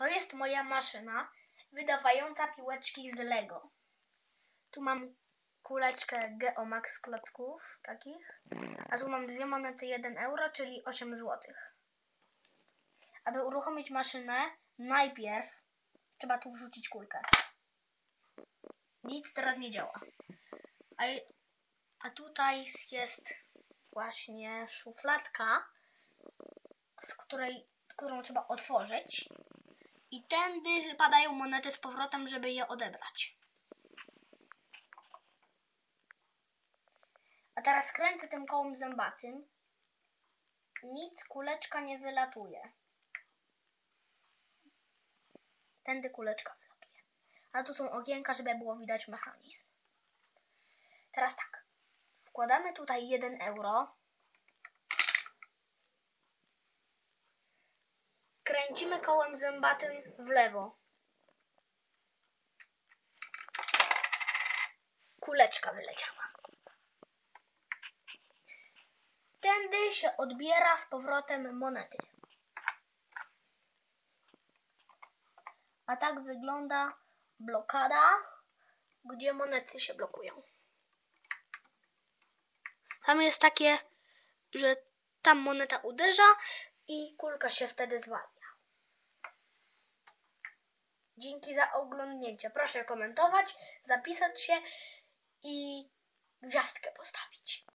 To jest moja maszyna wydawająca piłeczki z Lego. Tu mam kuleczkę Geomax klocków takich, a tu mam dwie monety 1 euro, czyli 8 zł. Aby uruchomić maszynę, najpierw trzeba tu wrzucić kulkę. Nic teraz nie działa. A, a tutaj jest właśnie szufladka, z której, którą trzeba otworzyć. I tędy padają monety z powrotem, żeby je odebrać. A teraz kręcę tym kołem zębatym. Nic kuleczka nie wylatuje. Tędy kuleczka wylatuje. A tu są okienka, żeby było widać mechanizm. Teraz tak. Wkładamy tutaj 1 euro. Kręcimy kołem zębatym w lewo. Kuleczka wyleciała. Tędy się odbiera z powrotem monety. A tak wygląda blokada, gdzie monety się blokują. Tam jest takie, że tam moneta uderza i kulka się wtedy zwalnia. Dzięki za oglądnięcie. Proszę komentować, zapisać się i gwiazdkę postawić.